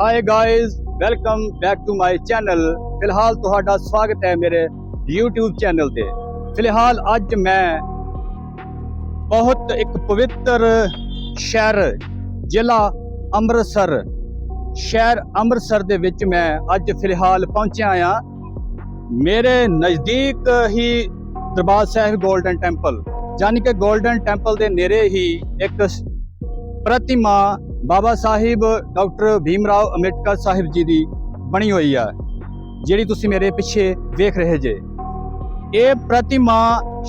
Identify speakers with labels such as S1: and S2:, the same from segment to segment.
S1: Hi guys welcome back to my channel ਫਿਲਹਾਲ ਤੁਹਾਡਾ ਸਵਾਗਤ ਹੈ ਮੇਰੇ YouTube ਚੈਨਲ ਤੇ ਫਿਲਹਾਲ ਅੱਜ ਮੈਂ ਬਹੁਤ ਇੱਕ ਪਵਿੱਤਰ ਸ਼ਹਿਰ ਜ਼ਿਲ੍ਹਾ ਅੰਮ੍ਰਿਤਸਰ ਸ਼ਹਿਰ ਅੰਮ੍ਰਿਤਸਰ ਦੇ ਵਿੱਚ ਮੈਂ ਅੱਜ ਫਿਲਹਾਲ ਪਹੁੰਚਿਆ ਆ ਮੇਰੇ ਨਜ਼ਦੀਕ ਹੀ ਦਰਬਾਰ ਸਾਹਿਬ 골ਡਨ ਟੈਂਪਲ ਯਾਨੀ ਕਿ 골ਡਨ ਟੈਂਪਲ ਦੇ ਨੇੜੇ ਹੀ ਇੱਕ ਪ੍ਰਤਿਮਾ ਬਾਬਾ ਸਾਹਿਬ ਡਾਕਟਰ ਭੀਮਰਾਓ ਅੰਬੇਡਕਰ ਸਾਹਿਬ ਜੀ ਦੀ ਬਣੀ ਹੋਈ ਆ, ਜਿਹੜੀ ਤੁਸੀਂ ਮੇਰੇ ਪਿੱਛੇ ਵੇਖ ਰਹੇ ਜੇ। ਇਹ ਪ੍ਰਤਿਮਾ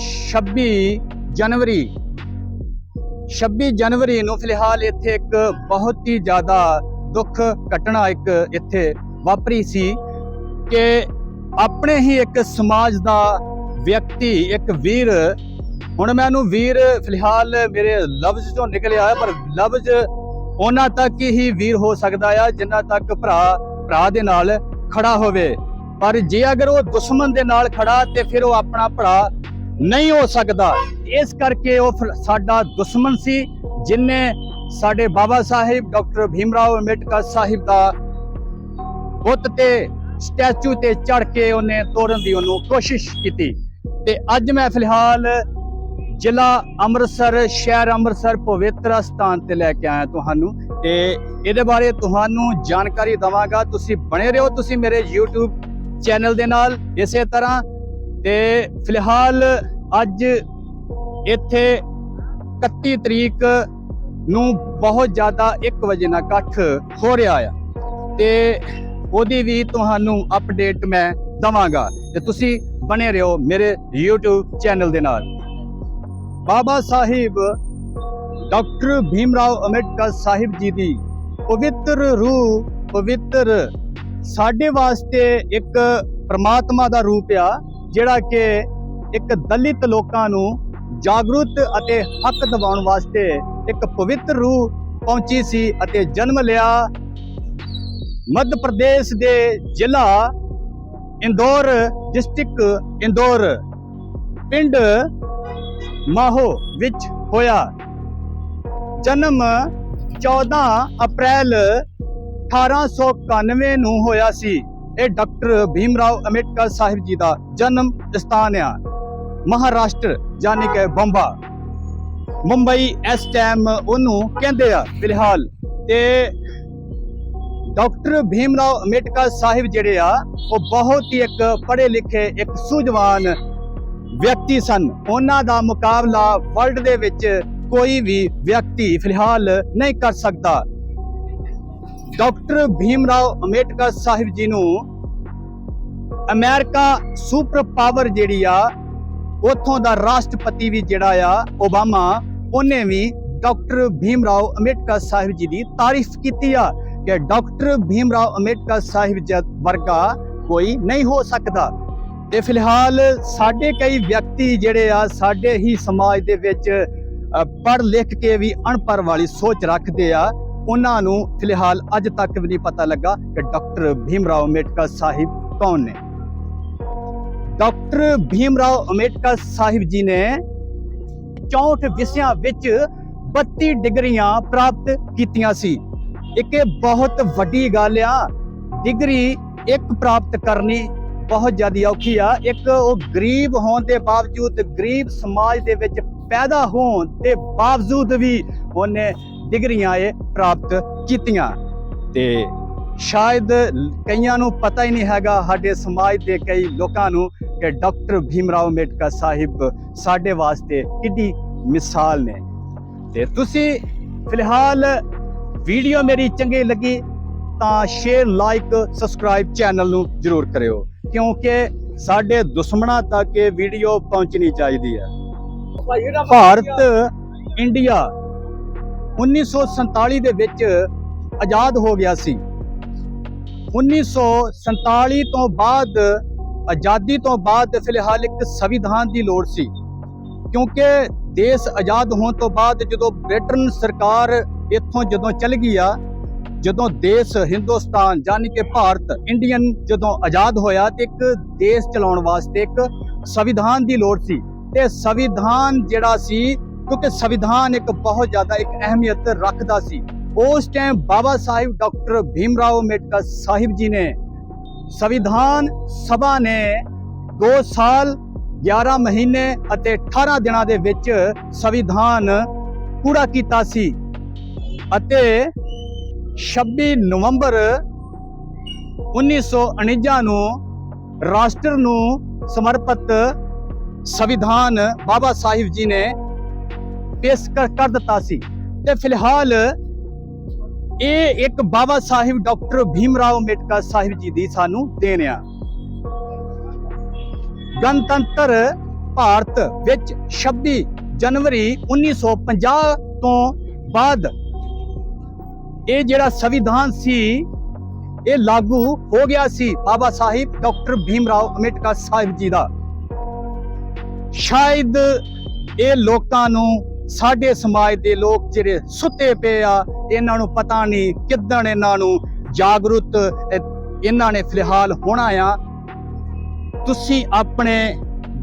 S1: 26 ਜਨਵਰੀ 26 ਜਨਵਰੀ ਨੂੰ ਫਿਲਹਾਲ ਇੱਥੇ ਇੱਕ ਬਹੁਤ ਹੀ ਜ਼ਿਆਦਾ ਦੁੱਖ ਘਟਨਾ ਇੱਕ ਇੱਥੇ ਵਾਪਰੀ ਸੀ ਕਿ ਆਪਣੇ ਹੀ ਇੱਕ ਸਮਾਜ ਦਾ ਵਿਅਕਤੀ, ਇੱਕ ਵੀਰ, ਹੁਣ ਮੈਨੂੰ ਵੀਰ ਫਿਲਹਾਲ ਮੇਰੇ ਲਫ਼ਜ਼ ਤੋਂ ਨਿਕਲਿਆ ਪਰ ਲਫ਼ਜ਼ ਉਹਨਾਂ ਤੱਕ ਹੀ ਵੀਰ ਹੋ ਸਕਦਾ ਆ, ਜਿੰਨਾ ਤੱਕ ਭਰਾ ਭਰਾ ਦੇ ਨਾਲ ਖੜਾ ਹੋਵੇ। ਪਰ ਜੇ ਅਗਰ ਉਹ ਦੁਸ਼ਮਣ ਦੇ ਨਾਲ ਖੜਾ ਤੇ ਫਿਰ ਉਹ ਆਪਣਾ ਭਰਾ ਨਹੀਂ ਹੋ ਸਕਦਾ। ਇਸ ਕਰਕੇ ਉਹ ਫਿਰ ਸਾਡਾ ਦੁਸ਼ਮਣ ਸੀ, ਜਿਨੇ ਸਾਡੇ ਬਾਬਾ ਸਾਹਿਬ, ਡਾਕਟਰ ਭੀਮ ਰਾਓ ਅੰਬੇਡਕਰ ਸਾਹਿਬ ਦਾ ਬੁੱਤ ਤੇ ਸਟੈਚੂ ਤੇ ਚੜ ਕੇ ਉਹਨੇ ਤੋੜਨ ਦੀ ਉਹਨੂੰ ਕੋਸ਼ਿਸ਼ ਕੀਤੀ। ਤੇ ਅੱਜ ਮੈਂ ਫਿਲਹਾਲ ਜ਼ਿਲ੍ਹਾ ਅੰਮ੍ਰਿਤਸਰ, ਸ਼ਹਿਰ ਅੰਮ੍ਰਿਤਸਰ ਪਵਿੱਤਰ ਸਥਾਨ ਤੇ ਲੈ ਕੇ ਆਇਆ ਤੁਹਾਨੂੰ ਤੇ ਇਹਦੇ ਬਾਰੇ ਤੁਹਾਨੂੰ ਜਾਣਕਾਰੀ ਦਵਾਂਗਾ। ਤੁਸੀਂ ਬਣੇ ਰਹੋ, ਤੁਸੀਂ ਮੇਰੇ YouTube ਚੈਨਲ ਦੇ ਨਾਲ ਇਸੇ ਤਰ੍ਹਾਂ। ਤੇ ਫਿਲਹਾਲ ਅੱਜ ਇੱਥੇ 31 ਤਰੀਕ ਨੂੰ ਬਹੁਤ ਜ਼ਿਆਦਾ 1 ਵਜੇ ਨਾਲ ਇਕੱਠ ਹੋ ਰਿਹਾ ਆ। ਤੇ ਉਹਦੀ ਵੀ ਤੁਹਾਨੂੰ ਅਪਡੇਟ ਮੈਂ ਦਵਾਂਗਾ। ਤੇ ਤੁਸੀਂ ਬਣੇ ਰਹੋ ਮੇਰੇ YouTube ਚੈਨਲ ਦੇ ਨਾਲ। ਬਾਬਾ ਸਾਹਿਬ, ਡਾਕਟਰ ਭੀਮ ਰਾਓ ਅੰਬੇਡਕਰ ਸਾਹਿਬ ਜੀ ਦੀ ਪਵਿੱਤਰ ਰੂਹ, ਪਵਿੱਤਰ ਸਾਡੇ ਵਾਸਤੇ ਇੱਕ ਪ੍ਰਮਾਤਮਾ ਦਾ ਰੂਪ ਆ, ਜਿਹੜਾ ਕਿ ਇੱਕ ਦਲਿਤ ਲੋਕਾਂ ਨੂੰ ਜਾਗਰੂਕ ਅਤੇ ਹੱਕ ਦਿਵਾਉਣ ਵਾਸਤੇ ਇੱਕ ਪਵਿੱਤਰ ਰੂਹ ਪਹੁੰਚੀ ਸੀ ਅਤੇ ਜਨਮ ਲਿਆ ਮੱਧ ਪ੍ਰਦੇਸ਼ ਦੇ ਜ਼ਿਲ੍ਹਾ ਇੰਦੌਰ, ਡਿਸਟ੍ਰਿਕਟ ਇੰਦੌਰ, ਪਿੰਡ ਮਾਹੋ ਵਿੱਚ ਹੋਇਆ। ਜਨਮ 14 ਅਪ੍ਰੈਲ 1891 ਨੂੰ ਹੋਇਆ ਸੀ। ਇਹ ਡਾਕਟਰ ਭੀਮਰਾਓ ਅੰਬੇਡਕਰ ਸਾਹਿਬ ਜੀ ਦਾ ਜਨਮ ਸਥਾਨ ਆ। ਮਹਾਰਾਸ਼ਟਰ ਯਾਨੀ ਕਿ ਬੰਬਾ। ਮੁੰਬਈ ਇਸ ਟਾਈਮ ਉਹਨੂੰ ਕਹਿੰਦੇ ਆ, ਫਿਲਹਾਲ ਤੇ ਡਾਕਟਰ ਭੀਮ ਰਾਓ ਅੰਬੇਡਕਰ ਸਾਹਿਬ ਜਿਹੜੇ ਆ, ਉਹ ਬਹੁਤ ਹੀ ਇੱਕ ਪੜ੍ਹੇ ਲਿਖੇ ਇੱਕ ਸੂਝਵਾਨ ਵਿਅਕਤੀ ਸਨ। ਉਹਨਾਂ ਦਾ ਮੁਕਾਬਲਾ ਵਰਲਡ ਦੇ ਵਿੱਚ ਕੋਈ ਵੀ ਵਿਅਕਤੀ ਫਿਲਹਾਲ ਨਹੀਂ ਕਰ ਸਕਦਾ। ਡਾਕਟਰ ਭੀਮ ਰਾਓ ਅੰਬੇਡਕਰ ਸਾਹਿਬ ਜੀ ਨੂੰ ਅਮਰੀਕਾ ਸੁਪਰ ਪਾਵਰ ਜਿਹੜੀ ਆ, ਉਥੋਂ ਦਾ ਰਾਸ਼ਟਰਪਤੀ ਵੀ ਜਿਹੜਾ ਆ, ਓਬਾਮਾ, ਉਹਨੇ ਵੀ ਡਾਕਟਰ ਭੀਮ ਰਾਓ ਅੰਬੇਡਕਰ ਸਾਹਿਬ ਜੀ ਦੀ ਤਾਰੀਫ ਕੀਤੀ ਆ ਕਿ ਡਾਕਟਰ ਭੀਮ ਰਾਓ ਅੰਬੇਡਕਰ ਸਾਹਿਬ ਜੀ ਵਰਗਾ ਕੋਈ ਨਹੀਂ ਹੋ ਸਕਦਾ। ਤੇ ਫਿਲਹਾਲ ਸਾਡੇ ਕਈ ਵਿਅਕਤੀ ਜਿਹੜੇ ਆ, ਸਾਡੇ ਹੀ ਸਮਾਜ ਦੇ ਵਿੱਚ ਪੜ੍ਹ ਲਿਖ ਕੇ ਵੀ ਅਣਪੜ੍ਹ ਵਾਲੀ ਸੋਚ ਰੱਖਦੇ ਆ। ਉਹਨਾਂ ਨੂੰ ਫਿਲਹਾਲ ਅੱਜ ਤੱਕ ਵੀ ਨਹੀਂ ਪਤਾ ਲੱਗਾ ਕਿ ਡਾਕਟਰ ਭੀਮ ਰਾਓ ਅੰਬੇਡਕਰ ਸਾਹਿਬ ਕੌਣ ਨੇ। ਡਾਕਟਰ ਭੀਮ ਰਾਓ ਅੰਬੇਡਕਰ ਸਾਹਿਬ ਜੀ ਨੇ 64 ਵਿਸ਼ਿਆਂ ਵਿੱਚ 32 ਡਿਗਰੀਆਂ ਪ੍ਰਾਪਤ ਕੀਤੀਆਂ ਸੀ। ਇੱਕ ਇਹ ਬਹੁਤ ਵੱਡੀ ਗੱਲ ਆ, ਡਿਗਰੀ ਇੱਕ ਪ੍ਰਾਪਤ ਕਰਨੀ ਬਹੁਤ ਜ਼ਿਆਦਾ ਔਖੀ ਆ। ਇੱਕ ਉਹ ਗਰੀਬ ਹੋਣ ਦੇ ਬਾਵਜੂਦ ਗਰੀਬ ਸਮਾਜ ਦੇ ਵਿੱਚ ਪੈਦਾ ਹੋਣ ਦੇ ਬਾਵਜੂਦ ਵੀ ਉਹਨੇ ਡਿਗਰੀਆਂ ਇਹ ਪ੍ਰਾਪਤ ਕੀਤੀਆਂ। ਤੇ ਸ਼ਾਇਦ ਕਈਆਂ ਨੂੰ ਪਤਾ ਹੀ ਨਹੀਂ ਹੈਗਾ, ਸਾਡੇ ਸਮਾਜ ਦੇ ਕਈ ਲੋਕਾਂ ਨੂੰ ਕਿ ਡਾਕਟਰ ਭੀਮਰਾਓ ਅੰਬੇਡਕਰ ਸਾਹਿਬ ਸਾਡੇ ਵਾਸਤੇ ਕਿੱਡੀ ਮਿਸਾਲ ਨੇ। ਤੇ ਤੁਸੀਂ ਫਿਲਹਾਲ ਵੀਡੀਓ ਮੇਰੀ ਚੰਗੀ ਲੱਗੀ ਤਾਂ ਸ਼ੇਅਰ ਲਾਈਕ ਸਬਸਕ੍ਰਾਈਬ ਚੈਨਲ ਨੂੰ ਜਰੂਰ ਕਰਿਓ। ਕਿਉਂਕਿ ਸਾਡੇ ਦੁਸ਼ਮਣਾਂ ਤੱਕ ਇਹ ਵੀਡੀਓ ਪਹੁੰਚਣੀ ਚਾਹੀਦੀ ਹੈ। ਭਾਰਤ ਇੰਡੀਆ 1947 ਦੇ ਵਿੱਚ ਆਜ਼ਾਦ ਹੋ ਗਿਆ ਸੀ। 1947 ਤੋਂ ਬਾਅਦ ਆਜ਼ਾਦੀ ਤੋਂ ਬਾਅਦ ਫਿਲਹਾਲ ਇੱਕ ਸੰਵਿਧਾਨ ਦੀ ਲੋੜ ਸੀ। ਕਿਉਂਕਿ ਦੇਸ਼ ਆਜ਼ਾਦ ਹੋਣ ਤੋਂ ਬਾਅਦ ਜਦੋਂ ਬ੍ਰਿਟਨ ਸਰਕਾਰ ਇੱਥੋਂ ਜਦੋਂ ਚਲ ਗਈ ਆ ਜਦੋਂ ਦੇਸ਼ ਹਿੰਦੁਸਤਾਨ ਯਾਨੀ ਕਿ ਭਾਰਤ ਇੰਡੀਅਨ ਜਦੋਂ ਆਜ਼ਾਦ ਹੋਇਆ ਤੇ ਇੱਕ ਦੇਸ਼ ਚਲਾਉਣ ਵਾਸਤੇ ਇੱਕ ਸੰਵਿਧਾਨ ਦੀ ਲੋੜ ਸੀ। ਤੇ ਸੰਵਿਧਾਨ ਜਿਹੜਾ ਸੀ, ਕਿਉਂਕਿ ਸੰਵਿਧਾਨ ਇੱਕ ਬਹੁਤ ਜ਼ਿਆਦਾ ਇੱਕ ਅਹਿਮੀਅਤ ਰੱਖਦਾ ਸੀ। ਉਸ ਟਾਈਮ ਬਾਬਾ ਸਾਹਿਬ ਡਾਕਟਰ ਭੀਮ ਰਾਓ ਅੰਬੇਡਕਰ ਸਾਹਿਬ ਜੀ ਨੇ ਸੰਵਿਧਾਨ ਸਭਾ ਨੇ 2 ਸਾਲ 11 ਮਹੀਨੇ ਅਤੇ 18 ਦਿਨਾਂ ਦੇ ਵਿੱਚ ਸੰਵਿਧਾਨ ਪੂਰਾ ਕੀਤਾ ਸੀ। ਅਤੇ 26 ਨਵੰਬਰ 1949 ਨੂੰ ਰਾਸ਼ਟਰ ਨੂੰ ਸਮਰਪਿਤ ਸੰਵਿਧਾਨ ਬਾਬਾ ਸਾਹਿਬ ਜੀ ਨੇ ਪੇਸ਼ ਕਰ ਕਰ ਦਿੱਤਾ ਸੀ। ਤੇ ਫਿਲਹਾਲ ਇਹ ਇੱਕ ਬਾਬਾ ਸਾਹਿਬ ਡਾਕਟਰ ਭੀਮ ਰਾਓ ਅੰਬੇਡਕਰ ਸਾਹਿਬ ਜੀ ਦੀ ਸਾਨੂੰ ਦੇਣ ਆ। ਗਣਤੰਤਰ ਭਾਰਤ ਵਿੱਚ 26 ਜਨਵਰੀ 1950 ਤੋਂ ਬਾਅਦ ਇਹ ਜਿਹੜਾ ਸੰਵਿਧਾਨ ਸੀ, ਇਹ ਲਾਗੂ ਹੋ ਗਿਆ ਸੀ ਬਾਬਾ ਸਾਹਿਬ ਡਾਕਟਰ ਭੀਮ ਰਾਓ ਅੰਬੇਡਕਰ ਸਾਹਿਬ ਜੀ ਦਾ। ਸ਼ਾਇਦ ਇਹ ਲੋਕਾਂ ਨੂੰ, ਸਾਡੇ ਸਮਾਜ ਦੇ ਲੋਕ ਜਿਹੜੇ ਸੁੱਤੇ ਪਏ ਆ, ਇਹਨਾਂ ਨੂੰ ਪਤਾ ਨਹੀਂ ਕਿੱਦਣ ਇਹਨਾਂ ਨੂੰ ਜਾਗਰੂਕ ਇਹਨਾਂ ਨੇ ਫਿਲਹਾਲ ਹੋਣਾ ਆ। ਤੁਸੀਂ ਆਪਣੇ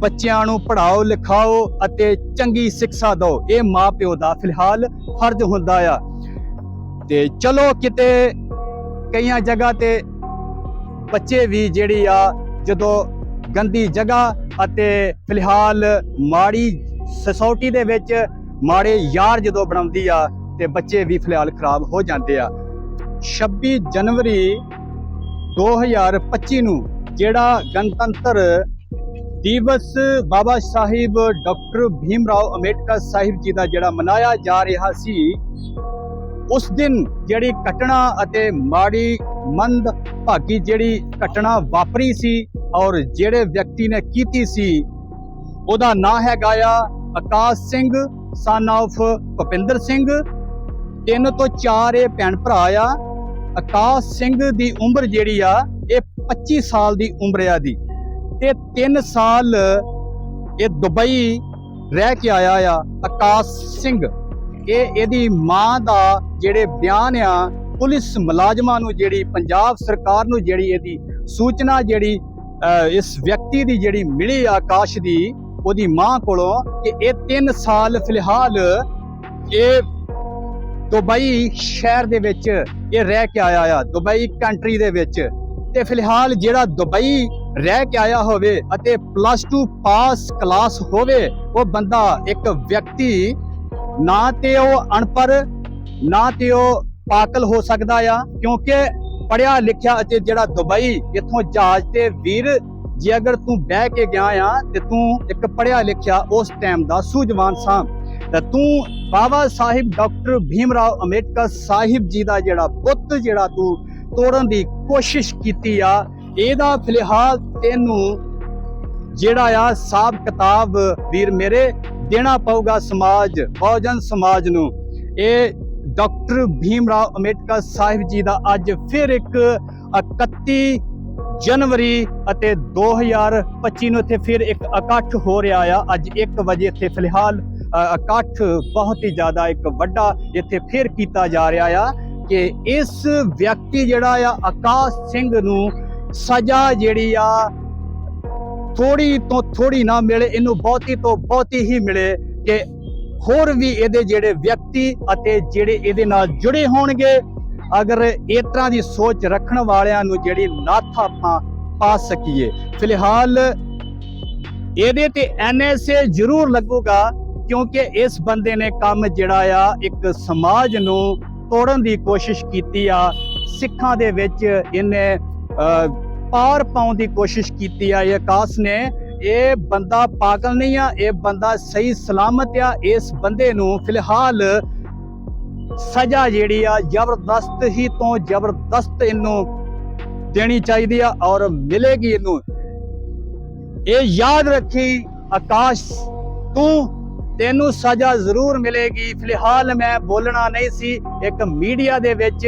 S1: ਬੱਚਿਆਂ ਨੂੰ ਪੜ੍ਹਾਓ, ਲਿਖਾਓ ਅਤੇ ਚੰਗੀ ਸਿੱਖਿਆ ਦਿਓ। ਇਹ ਮਾਪਿਓ ਦਾ ਫਿਲਹਾਲ ਫਰਜ਼ ਹੁੰਦਾ ਆ। ਤੇ ਚਲੋ ਕਿਤੇ ਕਈਆਂ ਜਗ੍ਹਾ ਤੇ ਬੱਚੇ ਵੀ ਜਿਹੜੀ ਆ ਜਦੋਂ ਗੰਦੀ ਜਗ੍ਹਾ ਅਤੇ ਫਿਲਹਾਲ ਮਾੜੀ ਸੋਸਾਇਟੀ ਦੇ ਵਿੱਚ ਮਾੜੇ ਯਾਰ ਜਦੋਂ ਬਣਾਉਂਦੀ ਆ ਤੇ ਬੱਚੇ ਵੀ ਫਿਲਹਾਲ ਖਰਾਬ ਹੋ ਜਾਂਦੇ ਆ। 26 ਜਨਵਰੀ 2025 ਨੂੰ ਜਿਹੜਾ ਗਣਤੰਤਰ ਦਿਵਸ ਬਾਬਾ ਸਾਹਿਬ ਡਾਕਟਰ ਭੀਮ ਰਾਓ ਅੰਬੇਡਕਰ ਸਾਹਿਬ ਜੀ ਦਾ ਜਿਹੜਾ ਮਨਾਇਆ ਜਾ ਰਿਹਾ ਸੀ ਉਸ ਦਿਨ ਜਿਹੜੀ ਘਟਨਾ ਅਤੇ ਮਾੜੀ ਮੰਦ ਭਾਗੀ ਜਿਹੜੀ ਘਟਨਾ ਵਾਪਰੀ ਸੀ ਔਰ ਜਿਹੜੇ ਵਿਅਕਤੀ ਨੇ ਕੀਤੀ ਸੀ, ਉਹਦਾ ਨਾਂ ਹੈਗਾ ਆ ਆਕਾਸ਼ ਸਿੰਘ ਸਨ ਆਫ ਭੁਪਿੰਦਰ ਸਿੰਘ। ਤਿੰਨ ਤੋਂ ਚਾਰ ਇਹ ਭੈਣ ਭਰਾ ਆ। ਆਕਾਸ਼ ਸਿੰਘ ਦੀ ਉਮਰ ਜਿਹੜੀ ਆ, ਇਹ 25 ਸਾਲ ਦੀ ਉਮਰ ਆ ਦੀ। ਤੇ 3 ਸਾਲ ਇਹ ਦੁਬਈ ਰਹਿ ਕੇ ਆਇਆ ਆ ਆਕਾਸ਼ ਸਿੰਘ। ਇਹ ਇਹਦੀ ਮਾਂ ਦਾ ਜਿਹੜੇ ਬਿਆਨ ਆ ਪੁਲਿਸ ਮੁਲਾਜ਼ਮਾਂ ਨੂੰ ਜਿਹੜੀ ਪੰਜਾਬ ਸਰਕਾਰ ਨੂੰ ਜਿਹੜੀ ਇਹਦੀ ਸੂਚਨਾ ਜਿਹੜੀ ਅਹ, ਇਸ ਵਿਅਕਤੀ ਦੀ ਜਿਹੜੀ ਮਿਲੀ ਆਕਾਸ਼ ਦੀ ਉਹਦੀ ਮਾਂ ਕੋਲੋਂ ਕਿ ਇਹ 3 ਸਾਲ ਫਿਲਹਾਲ ਇਹ ਦੁਬਈ ਸ਼ਹਿਰ ਦੇ ਵਿੱਚ ਇਹ ਰਹਿ ਕੇ ਆਇਆ ਆ ਦੁਬਈ ਕੰਟਰੀ ਦੇ ਵਿੱਚ। ਤੇ ਫਿਲਹਾਲ ਜਿਹੜਾ ਦੁਬਈ ਰਹਿ ਕੇ ਆਇਆ ਹੋਵੇ ਅਤੇ ਪਲੱਸ 2 ਪਾਸ ਕਲਾਸ ਹੋਵੇ ਉਹ ਬੰਦਾ ਇੱਕ ਵਿਅਕਤੀ ਨਾ ਤੇ ਉਹ ਅਨਪੜ ਨਾ ਤੇ ਉਹ ਪਾਗਲ ਹੋ ਸਕਦਾ ਆ, ਕਿਉਂਕਿ ਪੜਿਆ ਲਿਖਿਆ ਅਤੇ ਜਿਹੜਾ ਦੁਬਈ ਇੱਥੋਂ ਜਹਾਜ਼ ਤੇ ਵੀਰ, ਜੇ ਅਗਰ ਤੂੰ ਬਹਿ ਕੇ ਗਿਆ ਆ ਤੇ ਤੂੰ ਇੱਕ ਪੜਿਆ ਲਿਖਿਆ ਉਸ ਟਾਈਮ ਦਾ ਸੂਝਵਾਨ ਸਾਂ, ਤਾਂ ਤੂੰ ਬਾਬਾ ਸਾਹਿਬ ਡਾਕਟਰ ਭੀਮ ਰਾਓ ਅੰਬੇਡਕਰ ਸਾਹਿਬ ਜੀ ਦਾ ਜਿਹੜਾ ਬੁੱਤ ਜਿਹੜਾ ਤੂੰ ਤੋੜਨ ਦੀ ਕੋਸ਼ਿਸ਼ ਕੀਤੀ ਆ, ਇਹਦਾ ਫਿਲਹਾਲ ਤੈਨੂੰ ਜਿਹੜਾ ਆ ਹਿਸਾਬ ਕਿਤਾਬ ਵੀਰ ਮੇਰੇ ਦੇਣਾ ਪਊਗਾ ਸਮਾਜ, ਬਹੁਜਨ ਸਮਾਜ ਨੂੰ। ਇਹ ਡਾਕਟਰ ਭੀਮ ਰਾਓ ਅੰਬੇਡਕਰ ਸਾਹਿਬ ਜੀ ਦਾ ਅੱਜ ਫਿਰ ਇੱਕ 31 ਜਨਵਰੀ ਅਤੇ 2025 ਨੂੰ ਇੱਥੇ ਫਿਰ ਇੱਕ ਇਕੱਠ ਹੋ ਰਿਹਾ ਆ। ਅੱਜ 1 ਵਜੇ ਇੱਥੇ ਫਿਲਹਾਲ ਇਕੱਠ ਬਹੁਤ ਹੀ ਜ਼ਿਆਦਾ ਇੱਕ ਵੱਡਾ ਇੱਥੇ ਫਿਰ ਕੀਤਾ ਜਾ ਰਿਹਾ ਆ ਕਿ ਇਸ ਵਿਅਕਤੀ ਜਿਹੜਾ ਆ, ਆਕਾਸ਼ ਸਿੰਘ ਨੂੰ ਸਜ਼ਾ ਜਿਹੜੀ ਆ ਥੋੜੀ ਤੋਂ ਥੋੜੀ ਨਾ ਮਿਲੇ ਇਹਨੂੰ ਬਹੁਤੀ ਤੋਂ ਬਹੁਤੀ ਹੀ ਮਿਲੇ ਕਿ ਹੋਰ ਵੀ ਇਹਦੇ ਜਿਹੜੇ ਵਿਅਕਤੀ ਅਤੇ ਜਿਹੜੇ ਇਹਦੇ ਨਾਲ ਜੁੜੇ ਹੋਣਗੇ ਅਗਰ ਇਸ ਤਰ੍ਹਾਂ ਦੀ ਸੋਚ ਰੱਖਣ ਵਾਲਿਆਂ ਨੂੰ ਜਿਹੜੀ ਨਾਥ ਆਪਾਂ ਪਾ ਸਕੀਏ। ਫਿਲਹਾਲ ਇਹਦੇ ਤੇ ਐਨਐਸਏ ਜ਼ਰੂਰ ਲੱਗੂਗਾ ਕਿਉਂਕਿ ਇਸ ਬੰਦੇ ਨੇ ਕੰਮ ਜਿਹੜਾ ਆ ਇੱਕ ਸਮਾਜ ਨੂੰ ਤੋੜਨ ਦੀ ਕੋਸ਼ਿਸ਼ ਕੀਤੀ ਆ। ਸਿੱਖਾਂ ਦੇ ਵਿੱਚ ਇਹਨੇ ਅਹ, ਪਾਰ ਪਾਉਣ ਦੀ ਕੋਸ਼ਿਸ਼ ਕੀਤੀ ਆ ਇਹ ਆਕਾਸ਼ ਨੇ। ਇਹ ਬੰਦਾ ਪਾਗਲ ਨਹੀਂ ਆ, ਇਹ ਬੰਦਾ ਸਹੀ ਸਲਾਮਤ ਆ। ਇਸ ਬੰਦੇ ਨੂੰ ਫਿਲਹਾਲ ਸਜ਼ਾ ਜਿਹੜੀ ਆ ਜ਼ਬਰਦਸਤ ਹੀ ਤੋਂ ਜ਼ਬਰਦਸਤ ਇਹਨੂੰ ਦੇਣੀ ਚਾਹੀਦੀ ਆ ਔਰ ਮਿਲੇਗੀ ਇਹਨੂੰ। ਇਹ ਯਾਦ ਰੱਖੀ ਆਕਾਸ਼, ਤੂੰ ਤੈਨੂੰ ਸਜ਼ਾ ਜ਼ਰੂਰ ਮਿਲੇਗੀ। ਫਿਲਹਾਲ ਮੈਂ ਬੋਲਣਾ ਨਹੀਂ ਸੀ। ਇੱਕ ਮੀਡੀਆ ਦੇ ਵਿੱਚ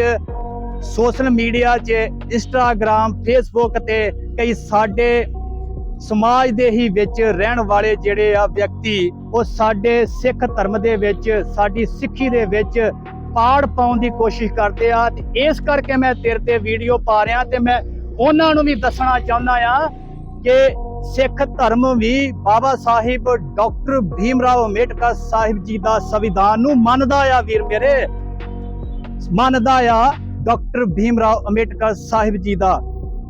S1: ਸੋਸ਼ਲ ਮੀਡੀਆ 'ਚ ਇੰਸਟਾਗ੍ਰam ਫੇਸਬੁੱਕ ਤੇ ਕਈ ਸਾਡੇ ਸਮਾਜ ਦੇ ਹੀ ਵਿੱਚ ਰਹਿਣ ਵਾਲੇ ਜਿਹੜੇ ਆ ਵਿਅਕਤੀ, ਉਹ ਸਾਡੇ ਸਿੱਖ ਧਰਮ ਦੇ ਵਿੱਚ, ਸਾਡੀ ਸਿੱਖੀ ਦੇ ਵਿੱਚ ਪਾੜ ਪਾਉਣ ਦੀ ਕੋਸ਼ਿਸ਼ ਕਰਦੇ ਆ। ਤੇ ਇਸ ਕਰਕੇ ਮੈਂ ਤੇਰੇ ਤੇ ਵੀਡੀਓ ਪਾ ਰਿਹਾ ਤੇ ਮੈਂ ਉਹਨਾਂ ਨੂੰ ਵੀ ਦੱਸਣਾ ਚਾਹੁੰਦਾ ਆ ਕਿ ਸਿੱਖ ਧਰਮ ਵੀ ਬਾਬਾ ਸਾਹਿਬ ਡਾਕਟਰ ਭੀਮ ਰਾਓ ਅੰਬੇਡਕਰ ਸਾਹਿਬ ਜੀ ਦਾ ਸੰਵਿਧਾਨ ਨੂੰ ਮੰਨਦਾ ਆ ਵੀਰ ਮੇਰੇ, ਮੰਨਦਾ ਆ ਡਾਕਟਰ ਭੀਮ ਰਾਓ ਅੰਬੇਡਕਰ ਸਾਹਿਬ ਜੀ ਦਾ।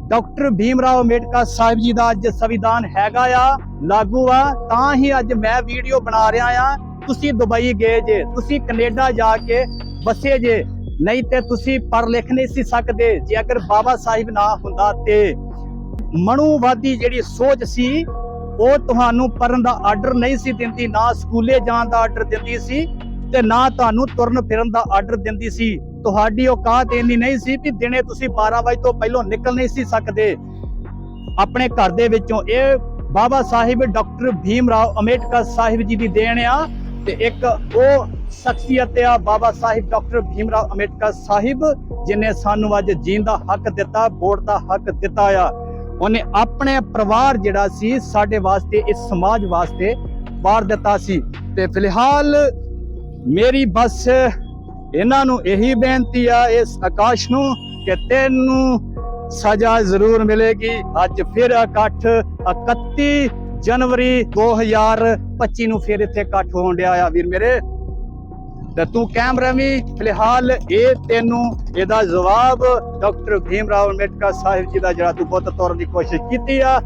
S1: ਡਾਕਟਰ ਭੀਮ ਰਾਓ ਅੰਬੇਡਕਰ ਸਾਹਿਬ ਜੀ ਦਾ ਅੱਜ ਸੰਵਿਧਾਨ ਹੈਗਾ ਆ, ਲਾਗੂ ਆ। ਤਾਂ ਹੀ ਅੱਜ ਮੈਂ ਵੀਡੀਓ ਬਣਾ ਰਿਹਾ ਆ। ਤੁਸੀਂ ਦੁਬਈ ਗਏ ਜੇ, ਤੁਸੀਂ ਕੈਨੇਡਾ ਜਾ ਕੇ ਵਸੇ ਜੇ, ਨਹੀਂ ਤੇ ਤੁਸੀਂ ਪੜ੍ਹ ਲਿਖ ਨਹੀਂ ਸੀ ਸਕਦੇ, ਜੇ ਅਗਰ ਬਾਬਾ ਸਾਹਿਬ ਨਾ ਹੁੰਦਾ ਤੇ। ਮਨੂਵਾਦੀ ਜਿਹੜੀ ਸੋਚ ਸੀ, ਉਹ ਤੁਹਾਨੂੰ ਪੜਨ ਦਾ ਆਰਡਰ ਨਹੀਂ ਸੀ ਦਿੰਦੀ, ਨਾ ਸਕੂਲੇ ਜਾਣ ਦਾ ਆਰਡਰ ਦਿੰਦੀ ਸੀ। ਤੇ ਨਾ ਤੁਹਾਨੂੰ ਤੁਰਨ ਫਿਰਨ ਦਾ ਆਰਡਰ ਦਿੰਦੀ ਸੀ। ਤੁਹਾਡੀ ਔਕਾਤ ਇੰਨੀ ਨਹੀਂ ਸੀ ਕਿ ਦਿਨੇ ਤੁਸੀਂ 12 ਵਜੇ ਤੋਂ ਪਹਿਲਾਂ ਨਿਕਲ ਨਹੀਂ ਸੀ ਸਕਦੇ। ਆਪਣੇ ਘਰ ਦੇ ਵਿੱਚੋਂ ਇਹ ਬਾਬਾ ਸਾਹਿਬ ਡਾਕਟਰ ਭੀਮ ਰਾਓ ਅੰਬੇਡਕਰ ਸਾਹਿਬ ਜੀ ਦੀ ਦੇਣ ਆ ਤੇ ਇੱਕ ਉਹ ਸ਼ਖਸੀਅਤ ਆ ਬਾਬਾ ਸਾਹਿਬ ਡਾਕਟਰ ਭੀਮ ਰਾਓ ਅੰਬੇਡਕਰ ਸਾਹਿਬ, ਜਿਨੇ ਸਾਨੂੰ ਅੱਜ ਜੀਣ ਦਾ ਹੱਕ ਦਿੱਤਾ, ਵੋਟ ਦਾ ਹੱਕ ਦਿੱਤਾ ਆ। ਉਹਨੇ ਆਪਣੇ ਪਰਿਵਾਰ ਜਿਹੜਾ ਸੀ, ਸਾਡੇ ਵਾਸਤੇ, ਇਸ ਸਮਾਜ ਵਾਸਤੇ ਵਾਰ ਦਿੱਤਾ ਸੀ। ਤੇ ਫਿਲਹਾਲ ਮੇਰੀ ਬਸ, ਇਹਨਾਂ ਨੂੰ ਇਹੀ ਬੇਨਤੀ ਆ ਇਸ ਆਕਾਸ਼ ਨੂੰ ਕਿ ਤੈਨੂੰ ਸਜ਼ਾ ਜ਼ਰੂਰ ਮਿਲੇਗੀ। ਅੱਜ ਫਿਰ ਇਕੱਠ 31 ਜਨਵਰੀ 2025 ਨੂੰ ਫਿਰ ਇੱਥੇ ਇਕੱਠ ਹੋਣ ਡਿਆ ਆ। ਵੀਰ ਮੇਰੇ, ਤੇ ਤੂੰ ਕੈਮਰਾ ਵੀ, ਫਿਲਹਾਲ ਇਹ ਤੈਨੂੰ ਇਹਦਾ ਜਵਾਬ ਡਾਕਟਰ ਭੀਮ ਰਾਓ ਅੰਬੇਡਕਰ ਸਾਹਿਬ ਜੀ ਦਾ, ਜਿਹੜਾ ਤੂੰ ਬੁੱਤ ਤੋੜਨ ਦੀ ਕੋਸ਼ਿਸ਼ ਕੀਤੀ ਆ,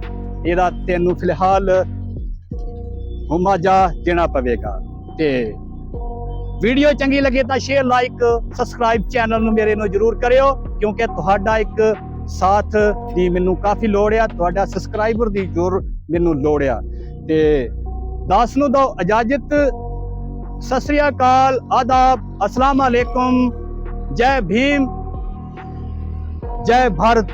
S1: ਇਹਦਾ ਤੈਨੂੰ ਫਿਲਹਾਲ ਮੁਆਵਜ਼ਾ ਦੇਣਾ ਪਵੇਗਾ। ਤੇ ਵੀਡੀਓ ਚੰਗੀ ਲੱਗੇ ਤਾਂ ਸ਼ੇਅਰ ਲਾਈਕ ਸਬਸਕ੍ਰਾਈਬ ਚੈਨਲ ਨੂੰ ਮੇਰੇ ਨੂੰ ਜਰੂਰ ਕਰਿਓ, ਕਿਉਂਕਿ ਤੁਹਾਡਾ ਇੱਕ ਸਾਥ ਦੀ ਮੈਨੂੰ ਕਾਫੀ ਲੋੜ ਆ, ਤੁਹਾਡਾ ਸਬਸਕ੍ਰਾਈਬਰ ਦੀ ਜ਼ਰੂਰ ਮੈਨੂੰ ਲੋੜ ਆ। ਤੇ ਦਾਸ ਨੂੰ ਦੋ, ਇਜਾਜ਼ਤ। ਸਤਿ ਸ੍ਰੀ ਅਕਾਲ, ਆਦਾਬ, ਅਸਲਾਮ ਅਲੈਕੁਮ, ਜੈ ਭੀਮ, ਜੈ ਭਾਰਤ।